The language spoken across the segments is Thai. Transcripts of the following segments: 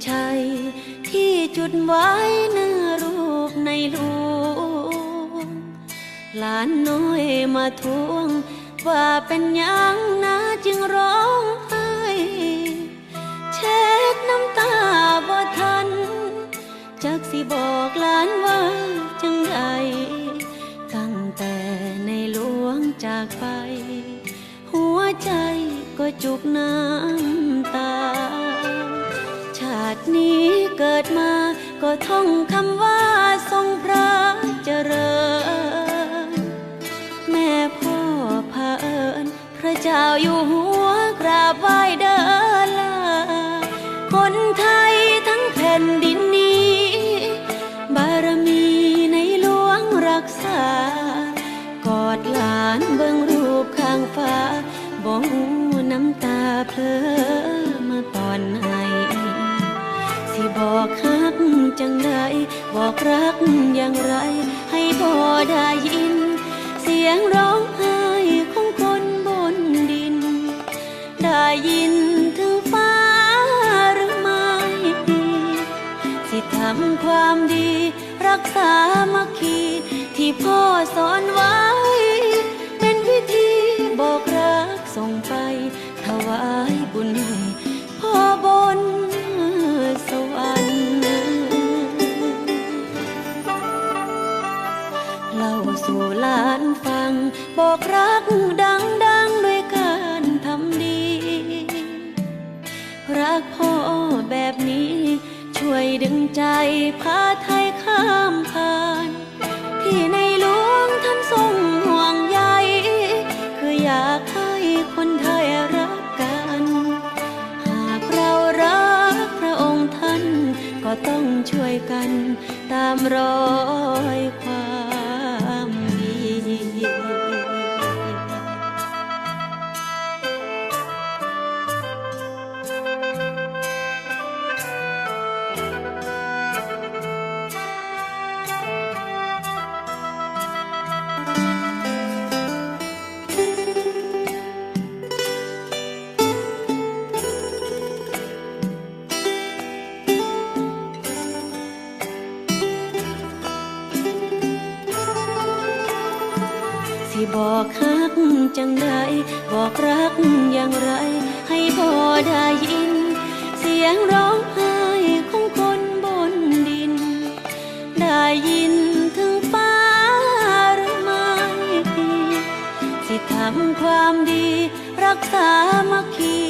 ทียนชัย ที่จุดไว้หน้ารูปในหลวงหลานน้อยมาทวง ว่าเป็นยังนะจึงร้องไห้เช็ดน้ำตาบ่ทัน จักสิบอกหลานว่าจังใดตั้งแต่ในหลวงจากไป หัวใจก็จุกน้ำตาาตินี้เกิดมาก็ท่องคำว่าทรงพระเจริญ แม่พ่อพาเอิญพระเจ้าอยู่หัวกราบไหว้เดินลาคนไทยทั้งแผ่นดินนี้ บารมีในหลวงรักษา กอดหลานเบิ่งรูปข้างฟ้าบ่หูน้ำตาเพลอมาตอนหน สิบอกฮักจังใดบอกรักอย่างไร ให้พ่อได้ยิน เสียงร้องไห้ของคนบนดิน ได้ยินถึงฟ้าหรือไม่สิทำความดี รักษามัคคีที่พ่อสอนไว้ เป็นวิธีบอกรักส่งไปถวายบุญให้ เล่าสู่หลานฟัง บอกรักดังๆด้วยการทำดี รักพ่อแบบนี้ ช่วยดึงใจพาไทยข้ามผ่าน ที่ในหลวงท่านทรงห่วงใยคืออยากให้คนไทยรักกัน หากเรารักพระองค์ท่านก็ต้องช่วยกันตามรอยความ บอกฮักจังใดบอกรักอย่างไร ให้พ่อได้ยิน เสียงร้องไห้ของคนบนดิน ได้ยินถึงฟ้าหรือไม่สิทำความดี รักษามัคคี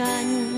กัน